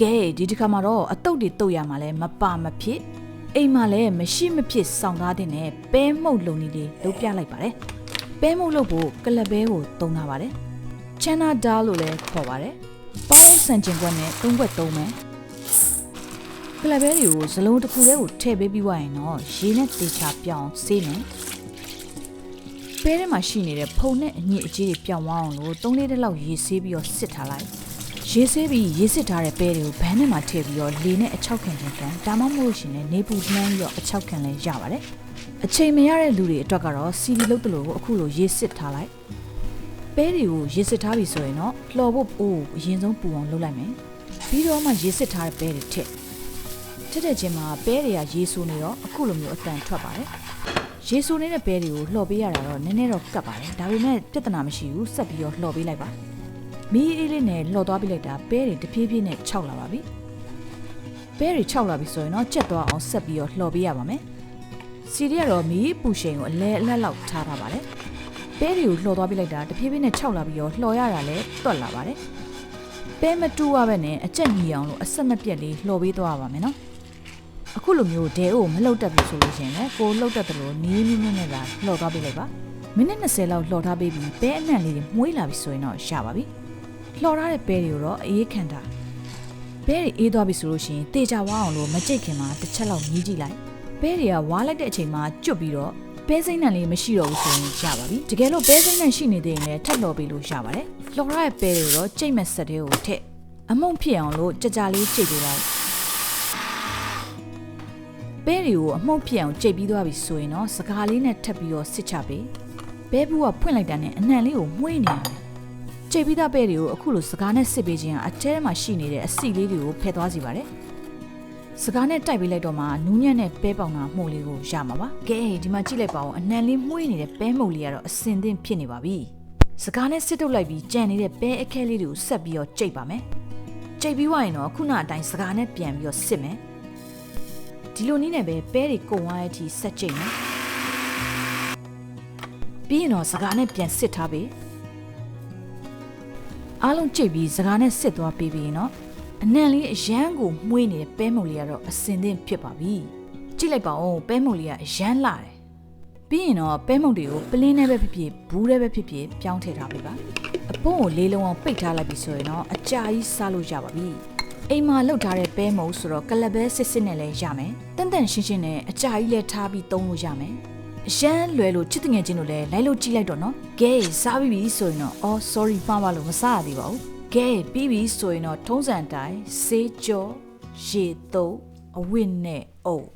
ကဲဒီတစ်ခါမှာတော့အတုတ်တွေတုတ်ရမှာလဲမပါမဖြစ်အိမ်မှာလည်းမရှိမဖြစ်စောင့်သားတဲ့နဲ့ပဲမှုတ်လုံနေလေးလုပ်ပြလိုက်ပါတယ်ပဲမှုတ်လုပ်ဖို့ကလပ်ပဲကိုတုံးထားပါတယ်ချန်နာဒါလို့လည်းခေါ်ပါတယ်ပေါင်းစံကျင်ခွက်နဲ့သုံးခွက်သုံးမယ်ကလပ်ပဲတွေကိုဇလုံးတစ်ခုလေးကိုထည့်ပေးပြီးွားရင်တော့ရေနဲ့တေချာပြောင်းဆေးမယ်ပဲထဲမှာရှိနေတဲ့ဖုံနဲ့အညစ်အကြေးတွေပြောင်းသွားအောင်လို့သုံးလေးတစ်လောက်ရေဆေးပြီးတော့စစ်ထားလိုက် ရေးဆေးပြီးရေးစစ်ထားတဲ့ပဲတွေကိုဘန်းထဲမှာထည့်ပြီးတော့လေနဲ့အချောက်ခံခြင်းခံဒါမှမဟုတ်လို့ရှရင်လည်းနေပူနှမ်းပြီးတော့အချောက်ခံလည်းရပါတယ်အချိန်မရတဲ့လူတွေအတွက်ကတော့စီဒီလုတ်တလို့ကိုအခုလိုရေးစစ်ထားလိုက်ပဲတွေကိုရေးစစ်ထားပြီဆိုရင်တော့လှော်ဖို့အိုးအရင်ဆုံးပူအောင်လုပ်လိုက်မယ်ပြီးတော့မှရေးစစ်ထားတဲ့ပဲတွေထည့်ထည့်တဲ့ချင်းမှာပဲတွေကရေးဆိုးနေတော့အခုလိုမျိုးအတန်ထွက်ပါတယ်ရေဆိုနေတဲ့ပဲတွေကိုလှော်ပေးရတာတော့နည်းနည်းတော့ကတ်ပါတယ်ဒါပေမဲ့ပြဿနာမရှိဘူးဆက်ပြီးတော့လှော်ပေးလိုက်ပါ မီးအေးလေးနဲ့လှော်သွားပြလိုက်တာပဲတွေတဖြည်းဖြည်းနဲ့ခြောက်လာပါပြီပဲတွေခြောက်လာပြီဆိုရင်တော့ကြက်သွားအောင်ဆက်ပြီးတော့လှော်ပေးရပါမယ်စီရီကတော့မီးပူရှိန်ကိုအလဲအလက်လောက်ထားထားပါတယ်ပဲတွေကိုလှော်သွားပြလိုက်တာတဖြည်းဖြည်းနဲ့ခြောက်လာပြီးတော့လှော်ရတာလည်းတွက်လာပါတယ်ပဲမတူရပဲနဲ့အကြက်ညီအောင်လို့အဆက်မပြတ်လေးလှော်ပေးသွားပါမယ်နော်အခုလိုမျိုးဒဲအိုမလှုပ်တတ်ဘူးဆိုလို့ရှိရင်လည်းကိုလှုပ်တတ်တယ်လို့နီးနီးနဲ့နဲ့လာလှော်သွားပြလိုက်ပါမိနစ်20လောက်လှော်ထားပေးပြီးပဲအနှံ့လေးတွေမှုေးလာပြီဆိုရင်တော့ရပါပြီ လှော်ထားတဲ့ပဲတွေကိုတော့အေးခံတာပဲတွေအေးသွားပြီဆိုလို့ရှိရင်တေချာဝါအောင်လို့မကြိတ်ခင်မှာတစ်ချက်လောက်မြည်ကြည့်လိုက်ပဲတွေကဝါလိုက်တဲ့အချိန်မှာကျွတ်ပြီးတော့ပဲစိမ့်နှံလေးမရှိတော့ဘူးဆိုရင်ရပါပြီတကယ်လို့ပဲစိမ့်နှံရှိနေသေးရင်လည်းထပ်လှော်ပေးလို့ရပါတယ်လှော်ထားတဲ့ပဲတွေကိုတော့ကြိတ်မဲ့ဆက်တွေကိုထည့်အမုံဖြစ်အောင်လို့ကြကြလေးကြိတ်ပေးလိုက်ပဲတွေကိုအမှုန့်ဖြစ်အောင်ကြိတ်ပြီးသွားပြီဆိုရင်တော့စကားလေးနဲ့ထပ်ပြီးတော့စစ်ချပေးပဲဘူးကဖွင့်လိုက်တာနဲ့အနှံလေးကိုမှုေးနေရတယ် ကြိတ်ပြီးသားပဲတွေကိုအခုလိုစကားနဲ့စစ်ပေးခြင်းကအထဲမှာရှိနေတဲ့အစီလေးတွေကိုဖယ်သွားစီပါတယ်။စကားနဲ့တိုက်ပေးလိုက်တော့မှနူးညံ့တဲ့ပဲပေါင်တာမှုလေးကိုရမှာပါ။ကဲဒီမှာကြည့်လိုက်ပါဦးအနှံလေးမှုေးနေတဲ့ပဲမှုလေးကတော့အစင်သင့်ဖြစ်နေပါပြီ။စကားနဲ့စစ်ထုတ်လိုက်ပြီးကြံနေတဲ့ပဲအခဲလေးတွေကိုဆက်ပြီးတော့ကြိတ်ပါမယ်။ကြိတ်ပြီးွားရင်တော့ခုနအတိုင်းစကားနဲ့ပြန်ပြီးတော့စစ်မယ်။ဒီလိုနည်းနဲ့ပဲပဲတွေကုံသွားတဲ့အထိဆက်ကြိတ်မယ်။ပြီးရင်တော့စကားနဲ့ပြန်စစ်ထားပေး။ အားလုံးကြိတ်ပြီးစကားနဲ့စစ်သွားပေးပြီးနော်အနံလေးအရန်ကိုမှွေးနေတဲ့ပဲမုံလေးကတော့အစင်သင့်ဖြစ်ပါပြီကြည့်လိုက်ပါဦးပဲမုံလေးကအရန်လာတယ်ပြီးရင်တော့ပဲမုံတွေကိုပလင်းနဲ့ပဲဖြစ်ဖြစ်ဘူးနဲ့ပဲဖြစ်ဖြစ်ပြောင်းထည့်ထားပေးပါအပွင့်ကိုလေးလုံးအောင်ပိတ်ထားလိုက်ပြီဆိုရင်တော့အကြာကြီးစားလို့ရပါပြီအိမ်မှာလောက်ထားတဲ့ပဲမုံဆိုတော့ကလပဲစစ်စစ်နဲ့လည်းရမယ်တန်တန်ရှင်းရှင်းနဲ့အကြာကြီးလည်းထားပြီးသုံးလို့ရမယ် အရန်လွယ်လို့ချစ်တငယ်ချင်းတို့လည်းလိုက်လို့ကြည့်လိုက်တော့နော်ကဲစားပြီးပြီဆိုရင်တော့အော် sorry မှားပါလို့မစားရသေးပါဘူးကဲပြီးပြီဆိုရင်တော့ထုံးစံအတိုင်းစေးကြောရေသုံးအဝတ်နဲ့အုပ်